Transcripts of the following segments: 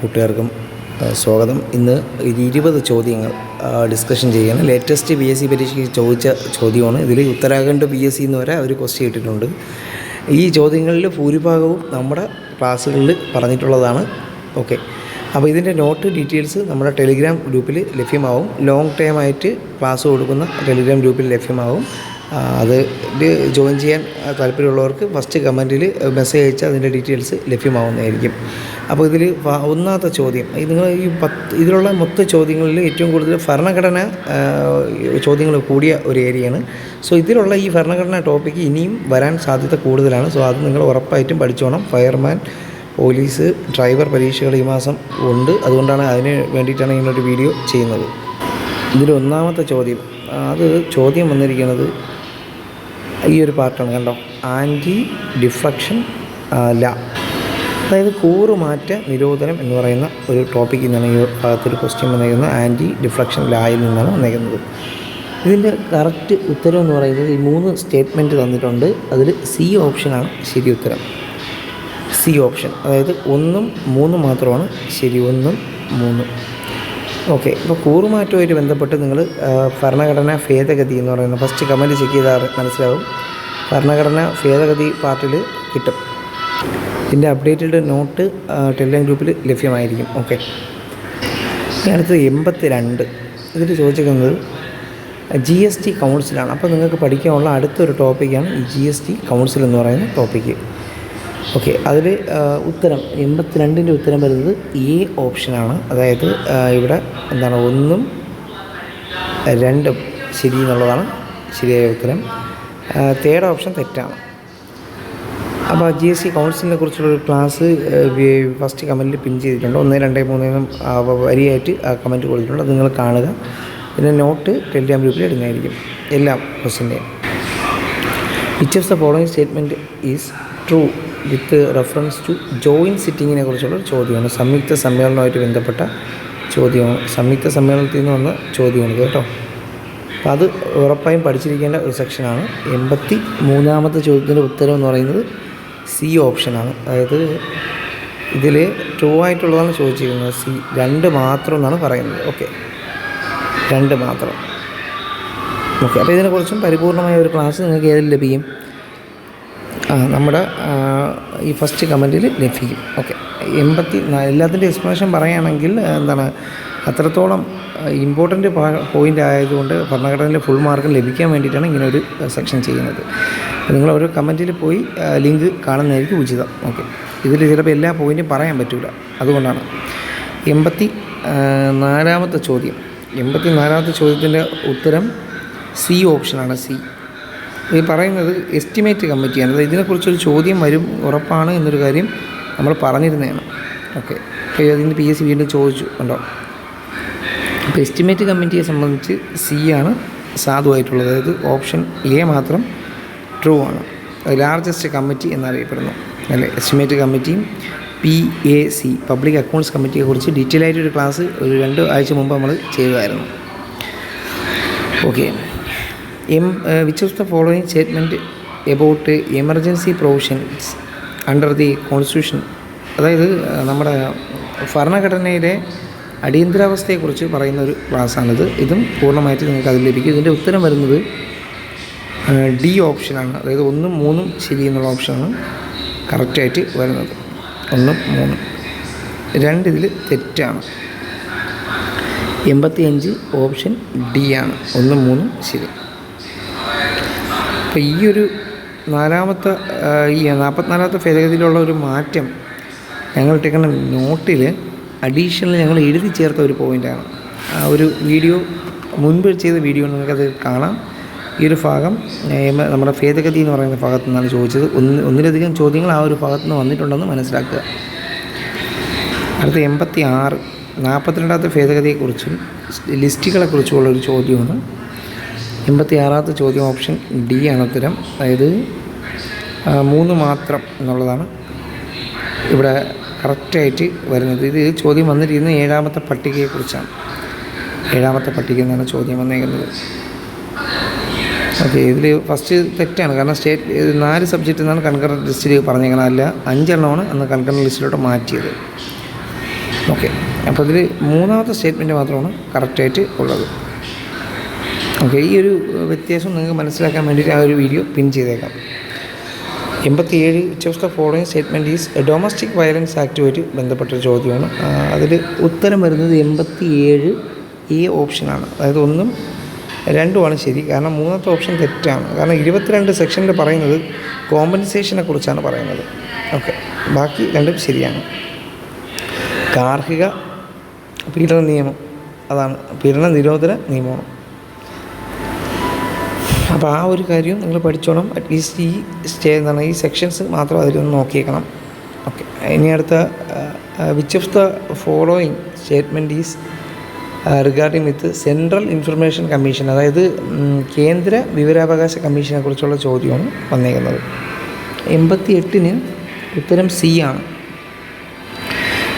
കൂട്ടുകാർക്കും സ്വാഗതം. ഇന്ന് ഒരു ഇരുപത് ചോദ്യങ്ങൾ ഡിസ്കഷൻ ചെയ്യണം ലേറ്റസ്റ്റ് പി എസ് സി പരീക്ഷയ്ക്ക് ചോദിച്ച ചോദ്യമാണ്. ഇതിൽ ഉത്തരാഖണ്ഡ് പി എസ് സി എന്ന് വരെ ഒരു ക്വസ്റ്റ്യൻ ഇട്ടിട്ടുണ്ട്. ഈ ചോദ്യങ്ങളിൽ ഭൂരിഭാഗവും നമ്മുടെ ക്ലാസ്സുകളിൽ പറഞ്ഞിട്ടുള്ളതാണ്. ഓക്കെ. അപ്പോൾ ഇതിന്റെ നോട്ട് ഡീറ്റെയിൽസ് നമ്മുടെ ടെലിഗ്രാം ഗ്രൂപ്പിൽ ലഭ്യമാവും. ലോങ് ടൈം ആയിട്ട് ക്ലാസ് കൊടുക്കുന്ന ടെലിഗ്രാം ഗ്രൂപ്പിൽ ലഭ്യമാവും. അത് ജോയിൻ ചെയ്യാൻ താല്പര്യമുള്ളവർക്ക് ഫസ്റ്റ് കമന്റിൽ മെസ്സേജ് അയച്ച് അതിന്റെ ഡീറ്റെയിൽസ് ലഭ്യമാവുന്നതായിരിക്കും. അപ്പോൾ ഇതിൽ ഒന്നാമത്തെ ചോദ്യം നിങ്ങൾ ഈ പത്ത് ഇതിലുള്ള മൊത്തം ചോദ്യങ്ങളിൽ ഏറ്റവും കൂടുതൽ ഭരണഘടന ചോദ്യങ്ങൾ കൂടിയ ഒരു ഏരിയയാണ്. സോ ഇതിലുള്ള ഈ ഭരണഘടന ടോപ്പിക്ക് ഇനിയും വരാൻ സാധ്യത കൂടുതലാണ്. സോ അത് നിങ്ങൾ ഉറപ്പായിട്ടും പഠിച്ചോണം. ഫയർമാൻ പോലീസ് ഡ്രൈവർ പരീക്ഷകൾ ഈ മാസം ഉണ്ട്. അതുകൊണ്ടാണ് അതിന് വേണ്ടിയിട്ടാണ് ഇങ്ങനൊരു വീഡിയോ ചെയ്യുന്നത്. ഇതിൽ ഒന്നാമത്തെ ചോദ്യം അത് ചോദ്യം വന്നിരിക്കുന്നത് ഈ ഒരു പാർട്ടാണ് കണ്ടോ? ആന്റി ഡിഫ്ലക്ഷൻ ല. അതായത് കൂറുമാറ്റ നിരോധനം എന്ന് പറയുന്ന ഒരു ടോപ്പിക്കിൽ നിന്നാണ് ഈ ഭാഗത്തൊരു ക്വസ്റ്റ്യൻ വന്നിരിക്കുന്നത്. ആന്റി ഡിഫ്ലക്ഷൻ ലായിൽ നിന്നാണ് വന്നിരിക്കുന്നത്. ഇതിന്റെ കറക്റ്റ് ഉത്തരം എന്ന് പറയുന്നത് ഈ മൂന്ന് സ്റ്റേറ്റ്മെന്റ് തന്നിട്ടുണ്ട്. അതിൽ സി ഓപ്ഷനാണ് ശരി ഉത്തരം. C option. അതായത് ഒന്നും മൂന്നും മാത്രമാണ് ശരി ഒന്നും മൂന്നും. ഓക്കെ. ഇപ്പോൾ കൂറുമാറ്റവുമായിട്ട് ബന്ധപ്പെട്ട് നിങ്ങൾ ഭരണഘടനാ ഭേദഗതി എന്ന് പറയുന്ന ഫസ്റ്റ് കമന്റ് ചെക്ക് ചെയ്താൽ മനസ്സിലാവും. ഭരണഘടനാ ഭേദഗതി പാർട്ടിൽ കിട്ടും. ഇതിന്റെ അപ്ഡേറ്റഡ് നോട്ട് ടെലിഗ്രാം ഗ്രൂപ്പിൽ ലഭ്യമായിരിക്കും. ഓക്കെ. അടുത്തത് എൺപത്തി രണ്ട് ഇതിൽ ചോദിച്ചിരിക്കുന്നത് ജി എസ് ടി കൗൺസിലാണ് അപ്പോൾ നിങ്ങൾക്ക് പഠിക്കാനുള്ള അടുത്തൊരു ടോപ്പിക്കാണ് ഈ ജി എസ് ടി കൗൺസിൽ എന്ന് പറയുന്ന ടോപ്പിക്ക് ഓക്കെ അതിൽ ഉത്തരം എൺപത്തിരണ്ടിന്റെ ഉത്തരം വരുന്നത് എ ഓപ്ഷനാണ്. അതായത് ഇവിടെ എന്താണ് ഒന്നും രണ്ടും ശരി എന്നുള്ളതാണ് ശരിയായ ഉത്തരം. തേർഡ് ഓപ്ഷൻ തെറ്റാണ്. അപ്പോൾ ജി എസ് സി കൗൺസിലിനെ കുറിച്ചുള്ളൊരു ക്ലാസ് ഫസ്റ്റ് കമന്റിൽ പിൻ ചെയ്തിട്ടുണ്ട്. ഒന്ന് രണ്ട് മൂന്ന് വരിയായിട്ട് ആ കമന്റ് കൊടുത്തിട്ടുണ്ട്. അത് നിങ്ങൾ കാണുക. പിന്നെ നോട്ട് ടെലിഗ്രാം ഗ്രൂപ്പിൽ ഇടുന്നതായിരിക്കും. എല്ലാം ക്വസ്റ്റിന്റെയും which of the following statement is true with reference to joint സിറ്റിങ്ങിനെ കുറിച്ചുള്ള ചോദ്യമാണ്. സംയുക്ത സമ്മേളനവുമായിട്ട് ബന്ധപ്പെട്ട ചോദ്യമാണ്. സംയുക്ത സമ്മേളനത്തിൽ നിന്ന് വന്ന ചോദ്യമാണ് കേട്ടോ. അപ്പോൾ അത് ഉറപ്പായും പഠിച്ചിരിക്കേണ്ട ഒരു സെക്ഷനാണ്. എൺപത്തി മൂന്നാമത്തെ ചോദ്യത്തിന്റെ ഉത്തരം എന്ന് പറയുന്നത് സി ഓപ്ഷനാണ് അതായത് ഇതിൽ ട്രൂ ആയിട്ടുള്ളതാണ് ചോദിച്ചിരിക്കുന്നത്. സി രണ്ട് മാത്രം എന്നാണ് പറയുന്നത്. ഓക്കെ. രണ്ട് മാത്രം. ഓക്കെ. അപ്പോൾ ഇതിനെക്കുറിച്ചും പരിപൂർണമായ ഒരു ക്ലാസ് നിങ്ങൾക്ക് ഏതിൽ ലഭിക്കും? നമ്മുടെ ഈ ഫസ്റ്റ് കമന്റിൽ ലഭിക്കും. ഓക്കെ എൺപത്തി എല്ലാത്തിന്റെ എക്സ്പ്ലനേഷൻ പറയുകയാണെങ്കിൽ എന്താണ് അത്രത്തോളം ഇമ്പോർട്ടന്റ് പോയിന്റ് ആയതുകൊണ്ട് ഭരണഘടനയിൽ ഫുൾ മാർക്ക് ലഭിക്കാൻ വേണ്ടിയിട്ടാണ് ഇങ്ങനെ ഒരു സെക്ഷൻ ചെയ്യുന്നത്. നിങ്ങൾ ഓരോ കമന്റിൽ പോയി ലിങ്ക് കാണുന്നതായിരിക്കും ഉചിതം. ഓക്കെ ഇതിൽ ചിലപ്പോൾ എല്ലാ പോയിന്റും പറയാൻ പറ്റില്ല അതുകൊണ്ടാണ്. എൺപത്തി നാലാമത്തെ ചോദ്യം. എൺപത്തി നാലാമത്തെ ചോദ്യത്തിന്റെ ഉത്തരം സി ഓപ്ഷനാണ് സി ഈ പറയുന്നത് എസ്റ്റിമേറ്റ് കമ്മിറ്റിയാണ് അതായത് ഇതിനെക്കുറിച്ചൊരു ചോദ്യം വരും ഉറപ്പാണ് എന്നൊരു കാര്യം നമ്മൾ പറഞ്ഞിരുന്നതാണ്. ഓക്കെ അപ്പോൾ അതിന് പി എസ് സി വീണ്ടും ചോദിച്ചു. ഉണ്ടോ അപ്പോൾ എസ്റ്റിമേറ്റ് കമ്മിറ്റിയെ സംബന്ധിച്ച് സി ആണ് സാധുവായിട്ടുള്ളത്. അതായത് ഓപ്ഷൻ എ മാത്രം ട്രൂ ആണ്. ലാർജസ്റ്റ് കമ്മിറ്റി എന്നറിയപ്പെടുന്നു. അല്ലേ? എസ്റ്റിമേറ്റ് കമ്മിറ്റിയും P A C public accounts കമ്മിറ്റിയെ കുറിച്ച് ഡീറ്റെയിൽ ആയിട്ടൊരു ക്ലാസ് ഒരു രണ്ട് ആഴ്ച മുമ്പ് നമ്മൾ ചെയ്തതായിരുന്നു. Okay M which of the following statement about emergency provisions under the constitution അതായത് നമ്മുടെ ഭരണഘടനയിലെ അടിയന്തരാവസ്ഥയെക്കുറിച്ച് പറയുന്ന ഒരു ക്ലാസ്സാണിത്. ഇതും പൂർണമായിട്ട് നിങ്ങൾക്ക് അതിൽ ലഭിക്കും. ഇതിന്റെ ഉത്തരം വരുന്നത് ഡി ഓപ്ഷനാണ് അതായത് ഒന്നും മൂന്നും ശരി എന്നുള്ള ഓപ്ഷനാണ് കറക്റ്റായിട്ട് വരുന്നത്. ഒന്നും മൂന്നും. രണ്ടിതിൽ തെറ്റാണ്. എൺപത്തി അഞ്ച് ഓപ്ഷൻ ഡി ആണ്. ഒന്നും മൂന്നും ശരി. അപ്പോൾ ഈ ഒരു നാലാമത്തെ ഈ നാൽപ്പത്തിനാലാമത്തെ ഭേദഗതിയിലുള്ള ഒരു മാറ്റം ഞങ്ങൾ ഇട്ടേക്കുന്ന നോട്ടിൽ അഡീഷണൽ ഞങ്ങൾ എഴുതി ചേർത്ത ഒരു പോയിന്റാണ് ആ ഒരു വീഡിയോ മുൻപ് ചെയ്ത വീഡിയോ നിങ്ങൾക്കത് കാണാം. ഈ ഒരു ഭാഗം നമ്മുടെ ഭേദഗതി എന്ന് പറയുന്ന ഭാഗത്തു നിന്നാണ് ചോദിച്ചത്. ഒന്ന് ഒന്നിലധികം ചോദ്യങ്ങൾ ആ ഒരു ഭാഗത്തു നിന്ന് വന്നിട്ടുണ്ടെന്ന് മനസ്സിലാക്കുക. അടുത്ത എൺപത്തി ആറ് നാൽപ്പത്തിരണ്ടാമത്തെ ഭേദഗതിയെക്കുറിച്ചും ലിസ്റ്റുകളെക്കുറിച്ചുമുള്ള ഒരു ചോദ്യമാണ്. എൺപത്തി ആറാമത്തെ ചോദ്യം ഓപ്ഷൻ ഡി ആണ് ഉത്തരം. അതായത് മൂന്ന് മാത്രം എന്നുള്ളതാണ് ഇവിടെ കറക്റ്റായിട്ട് വരുന്നത്. ഇത് ചോദ്യം വന്നിരിക്കുന്നത് ഏഴാമത്തെ പട്ടികയെക്കുറിച്ചാണ്. ഏഴാമത്തെ പട്ടിക എന്നാണ് ചോദ്യം വന്നേക്കുന്നത്. ഓക്കെ ഇതിൽ ഫസ്റ്റ് തെറ്റാണ്. കാരണം സ്റ്റേറ്റ് നാല് സബ്ജക്റ്റ് എന്നാണ് കൺകറന്റ് ലിസ്റ്റിൽ പറഞ്ഞേക്കുന്നത്. അല്ല അഞ്ചെണ്ണമാണ് അന്ന് കൺകറന്റ് ലിസ്റ്റിലോട്ട് മാറ്റിയത്. ഓക്കെ അപ്പോൾ ഇതിൽ മൂന്നാമത്തെ സ്റ്റേറ്റ്മെന്റ് മാത്രമാണ് കറക്റ്റായിട്ട് ഉള്ളത്. ഓക്കെ ഈ ഒരു വ്യത്യാസം നിങ്ങൾക്ക് മനസ്സിലാക്കാൻ വേണ്ടിയിട്ട് ആ ഒരു വീഡിയോ പിൻ ചെയ്തേക്കാം. എൺപത്തിയേഴ് of the following statement is domestic violence ആക്റ്റുമായിട്ട് ബന്ധപ്പെട്ട ചോദ്യമാണ്. അതിൽ ഉത്തരം വരുന്നത് എൺപത്തിയേഴ് ഈ ഓപ്ഷനാണ് അതായത് ഒന്നും രണ്ടുമാണ് ശരി. കാരണം മൂന്നാമത്തെ ഓപ്ഷൻ തെറ്റാണ്. കാരണം ഇരുപത്തിരണ്ട് സെക്ഷനിൽ പറയുന്നത് കോമ്പൻസേഷനെ കുറിച്ചാണ് പറയുന്നത്. ഓക്കെ ബാക്കി രണ്ടും ശരിയാണ്. ഗാർഹിക പീഡന നിയമം. അതാണ് പീഡന നിരോധന നിയമമാണ് അപ്പോൾ ആ ഒരു കാര്യം നിങ്ങൾ പഠിച്ചോണം. അറ്റ്ലീസ്റ്റ് ഈ സ്റ്റേ എന്താണ് ഈ സെക്ഷൻസ് മാത്രം അതിലൊന്ന് നോക്കിയേക്കണം. ഓക്കെ ഇനി അടുത്ത which of the following statement is regarding with central information commission അതായത് കേന്ദ്ര വിവരാവകാശ കമ്മീഷനെ കുറിച്ചുള്ള ചോദ്യമാണ് വന്നേക്കുന്നത്. എൺപത്തി എട്ടിന് ഉത്തരം സി ആണ്.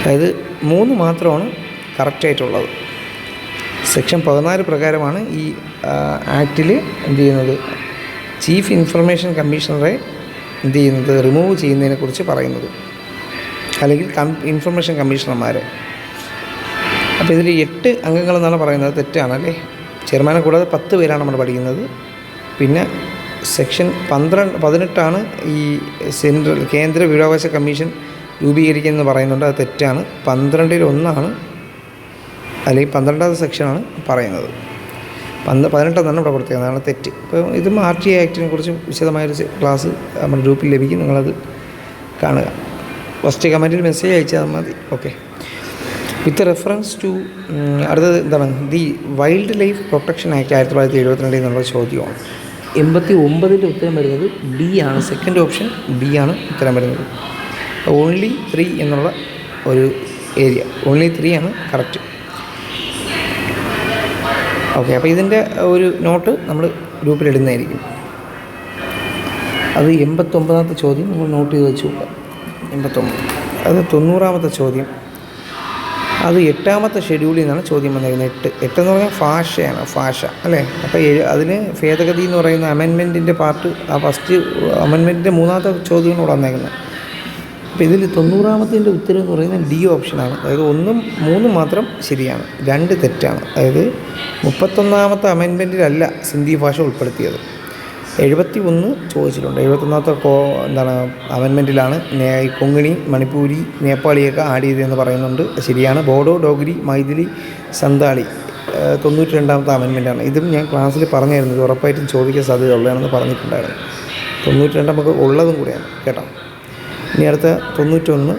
അതായത് മൂന്ന് മാത്രമാണ് കറക്റ്റായിട്ടുള്ളത് സെക്ഷൻ പതിനാല് പ്രകാരമാണ് ഈ ആക്റ്റിൽ എന്ത് ചെയ്യുന്നത്? ചീഫ് ഇൻഫർമേഷൻ കമ്മീഷണറെ എന്ത് ചെയ്യുന്നത്? റിമൂവ് ചെയ്യുന്നതിനെക്കുറിച്ച് പറയുന്നത്. അല്ലെങ്കിൽ ഇൻഫർമേഷൻ കമ്മീഷണർമാരെ. അപ്പോൾ ഇതിൽ എട്ട് അംഗങ്ങളെന്നാണ് പറയുന്നത്. തെറ്റാണ് അല്ലേ? ചെയർമാനെ കൂടാതെ പത്ത് പേരാണ് നമ്മൾ പഠിക്കുന്നത്. പിന്നെ സെക്ഷൻ പന്ത്രണ്ട് പതിനെട്ടാണ് ഈ സെൻട്രൽ കേന്ദ്ര വിവരാവകാശ കമ്മീഷൻ രൂപീകരിക്കുന്നത് പറയുന്നുണ്ട്. അത് തെറ്റാണ്. പന്ത്രണ്ടിൽ ഒന്നാണ് അല്ലെങ്കിൽ പന്ത്രണ്ടാമത്തെ സെക്ഷനാണ് പറയുന്നത്. പന്ത് പതിനെട്ടെന്നാണ് ഇവിടെ കൊടുത്തേക്കുന്നത്. അതാണ് തെറ്റ്. ഇപ്പോൾ ഇതും ആർ ടി ആക്ടിനെ കുറിച്ച് വിശദമായൊരു ക്ലാസ് നമ്മുടെ ഗ്രൂപ്പിൽ ലഭിക്കും. നിങ്ങളത് കാണുക. ഫസ്റ്റ് കമന്റിൽ മെസ്സേജ് അയച്ചാൽ മതി. ഓക്കെ. വിത്ത് റെഫറൻസ് ടു അടുത്തത് എന്താണ്? The wild life protection act ആയിരത്തി തൊള്ളായിരത്തി എഴുപത്തിരണ്ടിൽ നിന്നുള്ള ചോദ്യമാണ്. എൺപത്തി ഒമ്പതിന്റെ ഉത്തരം വരുന്നത് ബി ആണ്. സെക്കൻഡ് ഓപ്ഷൻ ബി ആണ് ഉത്തരം വരുന്നത്. ഓൺലി ത്രീ എന്നുള്ള ഒരു ഏരിയ. ഓൺലി ത്രീ ആണ് കറക്റ്റ് ഓക്കെ അപ്പോൾ ഇതിന്റെ ഒരു നോട്ട് നമ്മൾ ഗ്രൂപ്പിലിടുന്നതായിരിക്കും അത് എൺപത്തൊമ്പതാമത്തെ ചോദ്യം നമ്മൾ നോട്ട് ചെയ്ത് വെച്ചു എൺപത്തൊമ്പത്. അത് തൊണ്ണൂറാമത്തെ ചോദ്യം. അത് എട്ടാമത്തെ ഷെഡ്യൂളിൽ നിന്നാണ് ചോദ്യം വന്നിരിക്കുന്നത്. എട്ട് എട്ടെന്ന് പറഞ്ഞാൽ ഭാഷയാണ് ഭാഷ അല്ലേ? അപ്പോൾ ഏഴ് അതിന് ഭേദഗതി എന്ന് പറയുന്ന അമെൻമെന്റിന്റെ പാർട്ട് ആ ഫസ്റ്റ് അമെൻമെന്റിന്റെ മൂന്നാമത്തെ ചോദ്യങ്ങളോട് വന്നേക്കുന്നത്. അപ്പോൾ ഇതിൽ തൊണ്ണൂറാമത്തിന്റെ ഉത്തരം എന്ന് പറയുന്നത് ഡി ഓപ്ഷനാണ്. അതായത് ഒന്നും മൂന്നും മാത്രം ശരിയാണ്. രണ്ട് തെറ്റാണ്. അതായത് മുപ്പത്തൊന്നാമത്തെ അമെൻമെന്റിലല്ല സിന്ധി ഭാഷ ഉൾപ്പെടുത്തിയത്. എഴുപത്തി ഒന്ന് ചോദിച്ചിട്ടുണ്ട്. എഴുപത്തൊന്നാമത്തെ കോ എന്താണ് അമെൻമെന്റിലാണ് കൊങ്ങിണി മണിപ്പൂരി നേപ്പാളിയൊക്കെ ആഡ് ചെയ്തതെന്ന് പറയുന്നുണ്ട്. ശരിയാണ്. ബോഡോ ഡോഗ്രി മൈഥിലി സന്താളി തൊണ്ണൂറ്റി രണ്ടാമത്തെ അമെൻമെന്റാണ്. ഇതും ഞാൻ ക്ലാസ്സിൽ പറഞ്ഞായിരുന്നു. ഇത് ഉറപ്പായിട്ടും ചോദിക്കാൻ സാധ്യത ഉള്ളതാണെന്ന് പറഞ്ഞിട്ടുണ്ടായിരുന്നു. തൊണ്ണൂറ്റി രണ്ട് നമുക്ക് ഉള്ളതും കൂടെയാണ്. കേട്ടോ? ഇനി അടുത്ത തൊണ്ണൂറ്റൊന്ന്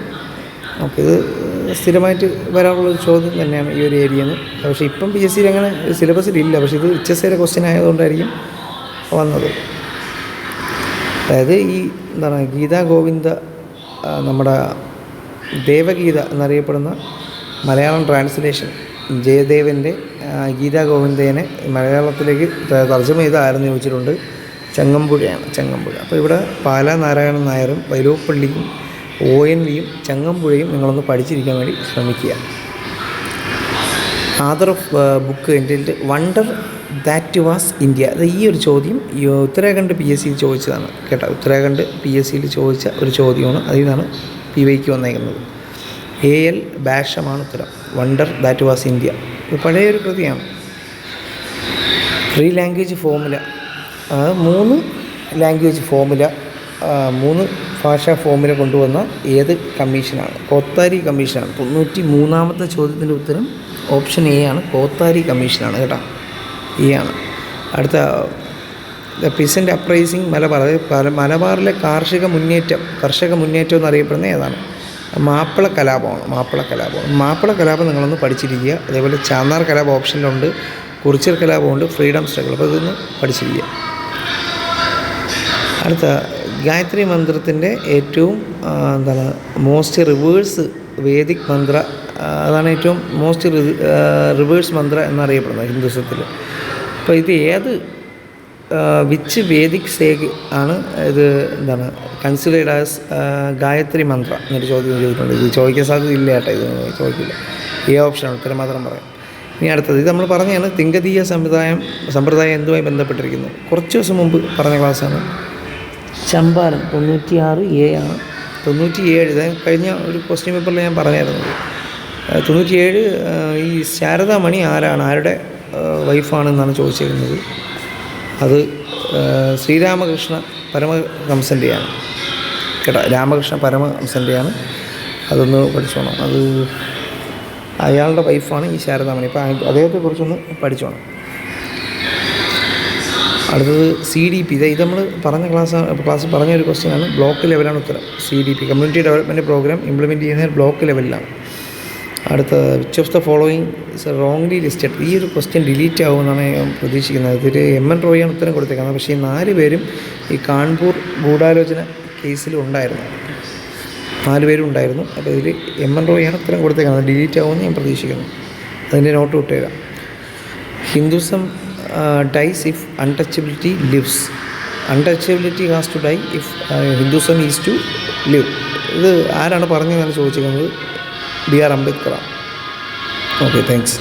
നമുക്കിത് സ്ഥിരമായിട്ട് വരാനുള്ള ഒരു ചോദ്യം തന്നെയാണ് ഈ ഒരു ഏരിയയിൽ നിന്ന് പക്ഷേ ഇപ്പം പി എസ് സിയിൽ അങ്ങനെ സിലബസിലില്ല പക്ഷേ ഇത് എച്ച് എസ് സിയുടെ ക്വസ്റ്റ്യൻ ആയതുകൊണ്ടായിരിക്കും വന്നത്. അതായത് ഈ എന്താണ് ഗീതാ ഗോവിന്ദ നമ്മുടെ ദേവഗീത എന്നറിയപ്പെടുന്ന മലയാളം ട്രാൻസ്ലേഷൻ ജയദേവന്റെ ഗീതാ ഗോവിന്ദേനെ മലയാളത്തിലേക്ക് തർജമ ചെയ്ത ആരെന്ന് ചോദിച്ചിട്ടുണ്ട്. ചങ്ങമ്പുഴയാണ് ചങ്ങമ്പുഴ. അപ്പോൾ ഇവിടെ പാല നാരായണൻ നായരും വൈലോപ്പള്ളിയും ഒ എൻ വിയും ചങ്ങമ്പുഴയും നിങ്ങളൊന്ന് പഠിച്ചിരിക്കാൻ വേണ്ടി ശ്രമിക്കുക. ആദർ ഓഫ് ബുക്ക് എന്റെ വണ്ടർ ദാറ്റ് വാസ് ഇന്ത്യ അത് ഈ ഒരു ചോദ്യം ഉത്തരാഖണ്ഡ് പി എസ് സിയിൽ ചോദിച്ചതാണ് കേട്ടോ. ഉത്തരാഖണ്ഡ് പി എസ് സിയിൽ ചോദിച്ച ഒരു ചോദ്യമാണ്. അതിൽ നിന്നാണ് പി വൈക്ക് വന്നേക്കുന്നത്. എ എൽ ബാഷമാണ് ഉത്തരം. വണ്ടർ ദാറ്റ് വാസ് ഇന്ത്യ പഴയൊരു കൃതിയാണ്. ഫ്രീ ലാംഗ്വേജ് ഫോമുല മൂന്ന് ലാംഗ്വേജ് ഫോമുല മൂന്ന് ഭാഷാ ഫോമുല കൊണ്ടുവന്ന ഏത് കമ്മീഷനാണ് കോത്താരി കമ്മീഷനാണ് തൊണ്ണൂറ്റി മൂന്നാമത്തെ ചോദ്യത്തിന്റെ ഉത്തരം ഓപ്ഷൻ എ ആണ്. കോത്താരി കമ്മീഷനാണ് കേട്ടോ. എ ആണ്. അടുത്ത ദ പിസന്റ് അപ്രൈസിങ് മലബാർ അതായത് മലബാറിലെ കാർഷിക മുന്നേറ്റം കർഷക മുന്നേറ്റം എന്നറിയപ്പെടുന്ന ഏതാണ്? മാപ്പിള കലാപമാണ് മാപ്പിള കലാപം മാപ്പിള കലാപം നിങ്ങളൊന്ന് പഠിച്ചിരിക്കുക. അതേപോലെ ചാന്നാർ കലാപം ഓപ്ഷനിലുണ്ട് കുറിച്യർ കലാപമുണ്ട് ഫ്രീഡം സ്ട്രഗിൾ അപ്പോൾ ഇതൊന്ന് പഠിച്ചിരിക്കുക. അടുത്ത ഗായത്രി മന്ത്രത്തിന്റെ ഏറ്റവും എന്താണ് മോസ്റ്റ് റിവേഴ്സ് വേദിക് മന്ത്ര അതാണ് ഏറ്റവും മോസ്റ്റ് റിവേഴ്സ് മന്ത്ര എന്നറിയപ്പെടുന്നത് ഹിന്ദുസത്തിൽ. അപ്പോൾ ഇത് ഏത് വിച്ച് വേദിക് സേഗ് ആണ് ഇത് എന്താണ് കൺസിഡേർഡ് ആസ് ഗായത്രി മന്ത്ര എന്നൊരു ചോദ്യം ചോദിച്ചിട്ടുണ്ട്. ഇത് ചോദിക്കാൻ സാധ്യത ഇല്ല കേട്ടോ ഇത് ചോദിക്കില്ല. ഈ ഓപ്ഷനാണ് ഉത്തരം മാത്രം പറയാം. ഇനി അടുത്തത് ഇത് നമ്മൾ പറഞ്ഞതാണ് തിങ്കതീയ സമ്പ്രദായം സമ്പ്രദായം എന്തുമായി ബന്ധപ്പെട്ടിരിക്കുന്നു? കുറച്ച് ദിവസം മുമ്പ് പറഞ്ഞ ക്ലാസ്സാണ് ചമ്പാരൻ തൊണ്ണൂറ്റിയാറ് എ ആണ്. തൊണ്ണൂറ്റി ഏഴ് കഴിഞ്ഞ ഒരു ക്വസ്റ്റ്യൻ പേപ്പറിൽ ഞാൻ പറഞ്ഞായിരുന്നു. തൊണ്ണൂറ്റിയേഴ് ഈ ശാരദാമണി ആരാണ്? ആരുടെ വൈഫാണെന്നാണ് ചോദിച്ചിരുന്നത്. അത് ശ്രീരാമകൃഷ്ണ പരമഹംസന്റെയാണ് കേട്ടോ രാമകൃഷ്ണ പരമഹംസന്റെയാണ് അതൊന്ന് പഠിച്ചോണം. അത് അയാളുടെ വൈഫാണ് ഈ ശാരദാമണി. അപ്പോൾ അദ്ദേഹത്തെക്കുറിച്ചൊന്ന് പഠിച്ചോണം. അടുത്തത് സി ഡി പി ഇത് നമ്മൾ പറഞ്ഞ ക്ലാസ് ക്ലാസ് പറഞ്ഞ ഒരു ക്വസ്റ്റ്യൻ ആണ്. ബ്ലോക്ക് ലെവലാണ് ഉത്തരം. C D P community development programme implement ചെയ്യുന്നത് ബ്ലോക്ക് ലെവലിലാണ് അടുത്ത which of the following is wrongly listed ഈ ഒരു ക്വസ്റ്റ്യൻ ഡിലീറ്റ് ആകുമെന്നാണ് ഞാൻ പ്രതീക്ഷിക്കുന്നത്. ഇതിൽ എം എൻ റോയാണ് ഉത്തരം കൊടുത്തേക്കുന്നത്. പക്ഷേ ഈ നാല് പേരും ഈ കാൺപൂർ ഗൂഢാലോചന കേസിൽ ഉണ്ടായിരുന്നു. നാല് പേരും ഉണ്ടായിരുന്നു. അപ്പോൾ ഇതിൽ എം എൻ റോയാണ് ഉത്തരം കൊടുത്തേക്കുന്നത്. ഡിലീറ്റ് ആകുമെന്ന് ഞാൻ പ്രതീക്ഷിക്കുന്നു. അതിന്റെ note വിട്ടുതരാം Hinduism dies if untouchability lives untouchability has to die if Hinduism is to live ഇത് ആരാണ് പറഞ്ഞതെന്നാണ് ചോദിച്ചിരിക്കുന്നത്? ബി ആർ അംബേദ്കറാണ് ഓക്കെ താങ്ക്സ്